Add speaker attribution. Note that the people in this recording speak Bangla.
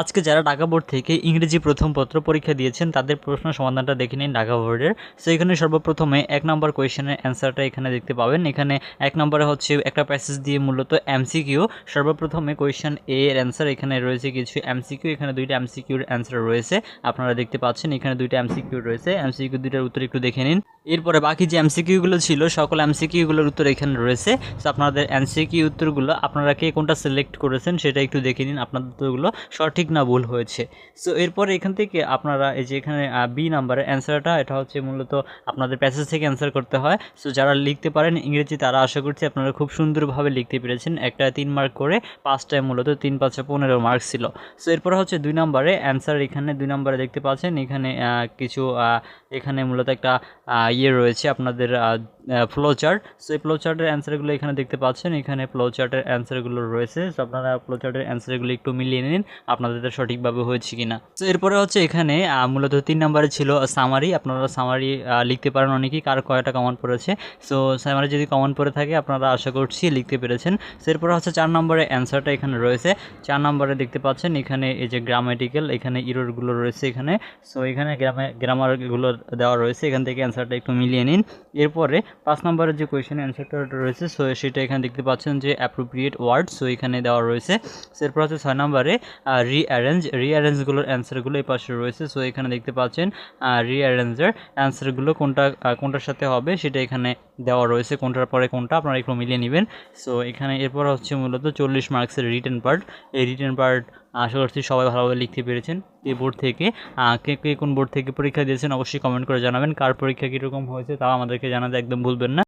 Speaker 1: আজকে যারা ঢাকা বোর্ড থেকে ইংরেজি প্রথম পত্র পরীক্ষা দিয়েছেন, তাদের প্রশ্ন সমাধানটা দেখে নিন ঢাকা বোর্ডের। সো এখানে সর্বপ্রথমে এক নম্বর কোয়েশনের অ্যান্সারটা এখানে দেখতে পাবেন। এখানে এক নম্বরে হচ্ছে একটা প্যাসেজ দিয়ে মূলত এমসিকিউ সর্বপ্রথমে কোয়েশন এ এর অ্যান্সার এখানে রয়েছে কিছু এমসিকিউ এখানে দুইটা এমসিকিউর অ্যান্সার রয়েছে। আপনারা দেখতে পাচ্ছেন এখানে দুইটা এমসিকিউ রয়েছে। এমসিকিউ দুইটার উত্তর একটু দেখে নিন। এরপরে বাকি যে এমসিকিউগুলো ছিল, সকল এমসিকিউগুলোর উত্তর এখানে রয়েছে। সো আপনাদের এমসিকিউ উত্তরগুলো, আপনারা কে কোনটা সিলেক্ট করেছেন সেটা একটু দেখে নিন, আপনাদের উত্তরগুলো সঠিক না ভুল হয়েছে। সো এরপরে এখান থেকে আপনারা এই যে এখানে বি নাম্বারের অ্যান্সারটা এটা হচ্ছে মূলত আপনাদের প্যাসেজ থেকে অ্যান্সার করতে হয়। সো যারা লিখতে পারেন ইংরেজি, তারা আশা করছি আপনারা খুব সুন্দরভাবে লিখতে পেরেছেন। একটা তিন মার্ক করে পাঁচটায় মূলত তিন পাঁচে পনেরো মার্ক ছিল। সো এরপরে হচ্ছে দুই নম্বরে অ্যান্সার এখানে, দুই নম্বরে দেখতে পাচ্ছেন এখানে কিছু এখানে মূলত একটা ইয়ে রয়েছে আপনাদের ফ্লো চার্ট সো এই ফ্লো চার্টের অ্যান্সারগুলো এখানে দেখতে পাচ্ছেন। এখানে ফ্লো চার্টের অ্যান্সারগুলো রয়েছে। সো আপনারা ফ্লো চার্টের অ্যান্সারগুলো একটু মিলিয়ে নিন, আপনাদের সঠিকভাবে হয়েছে কিনা। তো এরপরে হচ্ছে এখানে মূলত তিন নম্বরে ছিল সামারি আপনারা সামারি লিখতে পারেন অনেকেই কার কয়টা কমন পড়েছে। সো সামারি যদি কমন পড়ে থাকে, আপনারা আশা করছি লিখতে পেরেছেন। সো এরপরে হচ্ছে চার নম্বরে অ্যান্সারটা এখানে রয়েছে। চার নম্বরে দেখতে পাচ্ছেন, এখানে এই যে গ্রামেটিক্যাল এখানে ইরোরগুলো রয়েছে এখানে। সো এখানে গ্রামে গ্রামারগুলো দেওয়া রয়েছে। এখান থেকে অ্যান্সারটা একটু মিলিয়ে নিন। এরপরে পাঁচ নম্বরের যে কোয়েশ্চেন অ্যান্সারটা রয়েছে সো সেটা এখানে দেখতে পাচ্ছেন যে অ্যাপ্রোপ্রিয়েট ওয়ার্ড সো এখানে দেওয়া রয়েছে। এরপর হচ্ছে ছয় নম্বরে রিঅ্যারেঞ্জ রিঅ্যারেঞ্জগুলোর অ্যান্সারগুলো এই পাশে রয়েছে। সো এখানে দেখতে পাচ্ছেন রিঅ্যারেঞ্জের অ্যান্সারগুলো কোনটা কোনটার সাথে হবে সেটা এখানে দেওয়া রয়েছে। কোনটার পরে কোনটা, আপনারা একটু মিলিয়ে নেবেন। সো এখানে এরপর হচ্ছে মূলত চল্লিশ মার্কসের রিটার্ন পার্ট এই রিটেন পার্ট আশা করছি সবাই ভালোভাবে লিখতে পেরেছেন। এ বোর্ড থেকে কে কে কোন বোর্ড থেকে পরীক্ষা দিয়েছেন অবশ্যই কমেন্ট করে জানাবেন। কার পরীক্ষা কীরকম হয়েছে তাও আমাদেরকে জানাতে একদম ভুলবেন না।